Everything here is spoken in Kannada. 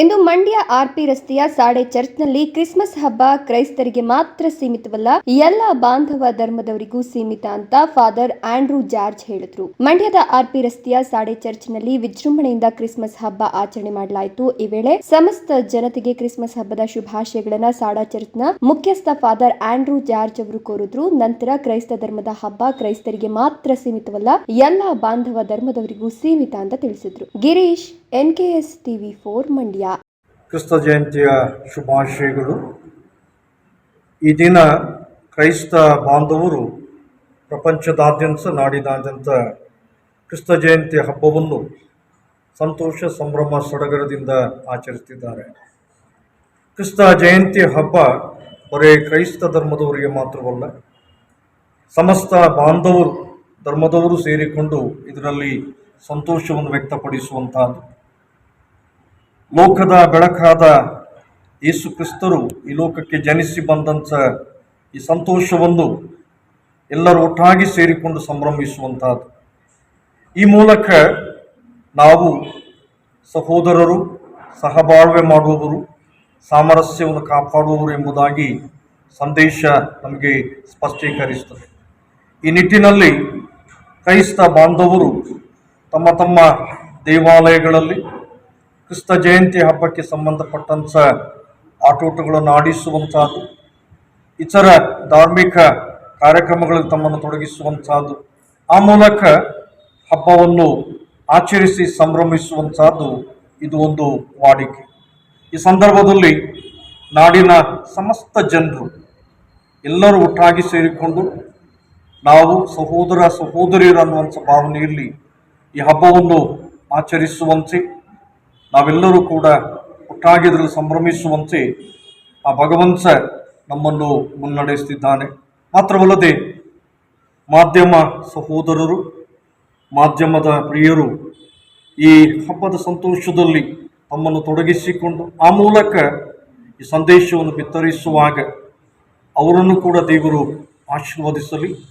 ಇಂದು ಮಂಡ್ಯ ಆರ್ಪಿ ರಸ್ತೆಯ ಸಾಡೆ ಚರ್ಚ್ನಲ್ಲಿ ಕ್ರಿಸ್ಮಸ್ ಹಬ್ಬ ಕ್ರೈಸ್ತರಿಗೆ ಮಾತ್ರ ಸೀಮಿತವಲ್ಲ, ಎಲ್ಲ ಬಾಂಧವ ಧರ್ಮದವರಿಗೂ ಸೀಮಿತ ಅಂತ ಫಾದರ್ ಆಂಡ್ರೂ ಜಾರ್ಜ್ ಹೇಳಿದ್ರು. ಮಂಡ್ಯದ ಆರ್ಪಿ ರಸ್ತೆಯ ಸಾಡೆ ಚರ್ಚ್ನಲ್ಲಿ ವಿಜೃಂಭಣೆಯಿಂದ ಕ್ರಿಸ್ಮಸ್ ಹಬ್ಬ ಆಚರಣೆ ಮಾಡಲಾಯಿತು. ಈ ವೇಳೆ ಸಮಸ್ತ ಜನತೆಗೆ ಕ್ರಿಸ್ಮಸ್ ಹಬ್ಬದ ಶುಭಾಶಯಗಳನ್ನ ಸಾಡಾ ಚರ್ಚ್ನ ಮುಖ್ಯಸ್ಥ ಫಾದರ್ ಆಂಡ್ರೂ ಜಾರ್ಜ್ ಅವರು ಕೋರಿದ್ರು. ನಂತರ ಕ್ರೈಸ್ತ ಧರ್ಮದ ಹಬ್ಬ ಕ್ರೈಸ್ತರಿಗೆ ಮಾತ್ರ ಸೀಮಿತವಲ್ಲ, ಎಲ್ಲ ಬಾಂಧವ ಧರ್ಮದವರಿಗೂ ಸೀಮಿತ ಅಂತ ತಿಳಿಸಿದ್ರು. Girish, NKS TV for Mandya. ಕ್ರಿಸ್ತ ಜಯಂತಿಯ ಶುಭಾಶಯಗಳು. ಈ ದಿನ ಕ್ರೈಸ್ತ ಬಾಂಧವರು ಪ್ರಪಂಚದಾದ್ಯಂತ ನಾಡಿನಾದ್ಯಂತ ಕ್ರಿಸ್ತ ಜಯಂತಿ ಹಬ್ಬವನ್ನು ಸಂತೋಷ ಸಂಭ್ರಮ ಸಡಗರದಿಂದ ಆಚರಿಸುತ್ತಿದ್ದಾರೆ. ಕ್ರಿಸ್ತ ಜಯಂತಿ ಹಬ್ಬ ಬರೀ ಕ್ರೈಸ್ತ ಧರ್ಮದವರಿಗೆ ಮಾತ್ರವಲ್ಲ, ಸಮಸ್ತ ಬಾಂಧವರು ಧರ್ಮದವರು ಸೇರಿಕೊಂಡು ಇದರಲ್ಲಿ ಸಂತೋಷವನ್ನು ವ್ಯಕ್ತಪಡಿಸುವಂತಹದ್ದು. ಲೋಕದ ಬೆಳಕಾದ ಯೇಸು ಕ್ರಿಸ್ತರು ಈ ಲೋಕಕ್ಕೆ ಜನಿಸಿ ಬಂದಂಥ ಈ ಸಂತೋಷವನ್ನು ಎಲ್ಲರೂ ಒಟ್ಟಾಗಿ ಸೇರಿಕೊಂಡು ಸಂಭ್ರಮಿಸುವಂತಹದ್ದು ಈ ಮೂಲಕ ನಾವು ಸಹೋದರರು, ಸಹಬಾಳ್ವೆ ಮಾಡುವವರು, ಸಾಮರಸ್ಯವನ್ನು ಕಾಪಾಡುವವರು ಎಂಬುದಾಗಿ ಸಂದೇಶ ನಮಗೆ ಸ್ಪಷ್ಟೀಕರಿಸುತ್ತದೆ. ಈ ನಿಟ್ಟಿನಲ್ಲಿ ಕ್ರೈಸ್ತ ಬಾಂಧವರು ತಮ್ಮ ತಮ್ಮ ದೇವಾಲಯಗಳಲ್ಲಿ ಕ್ರಿಸ್ತ ಜಯಂತಿ ಹಬ್ಬಕ್ಕೆ ಸಂಬಂಧಪಟ್ಟಂಥ ಆಟೋಟಗಳನ್ನು ಆಡಿಸುವಂಥದ್ದು, ಇತರ ಧಾರ್ಮಿಕ ಕಾರ್ಯಕ್ರಮಗಳಲ್ಲಿ ತಮ್ಮನ್ನು ತೊಡಗಿಸುವಂಥದ್ದು, ಆ ಮೂಲಕ ಹಬ್ಬವನ್ನು ಆಚರಿಸಿ ಸಂಭ್ರಮಿಸುವಂಥದ್ದು ಇದು ಒಂದು ವಾಡಿಕೆ. ಈ ಸಂದರ್ಭದಲ್ಲಿ ನಾಡಿನ ಸಮಸ್ತ ಜನರು ಎಲ್ಲರೂ ಒಟ್ಟಾಗಿ ಸೇರಿಕೊಂಡು ನಾವು ಸಹೋದರ ಸಹೋದರಿಯರು ಅನ್ನುವಂಥ ಭಾವನೆಯಲ್ಲಿ ಈ ಹಬ್ಬವನ್ನು ಆಚರಿಸುವಂತೆ ನಾವೆಲ್ಲರೂ ಕೂಡ ಒಟ್ಟಾಗಿದ್ರಲ್ಲಿ ಸಂಭ್ರಮಿಸುವಂತೆ ಆ ಭಗವಂತ ನಮ್ಮನ್ನು ಮುನ್ನಡೆಸುತ್ತಿದ್ದಾನೆ. ಮಾತ್ರವಲ್ಲದೆ ಮಾಧ್ಯಮ ಸಹೋದರರು, ಮಾಧ್ಯಮದ ಪ್ರಿಯರು ಈ ಹಬ್ಬದ ಸಂತೋಷದಲ್ಲಿ ತಮ್ಮನ್ನು ತೊಡಗಿಸಿಕೊಂಡು ಆ ಮೂಲಕ ಈ ಸಂದೇಶವನ್ನು ಬಿತ್ತರಿಸುವಾಗ ಅವರನ್ನು ಕೂಡ ದೇವರು ಆಶೀರ್ವದಿಸಲಿ.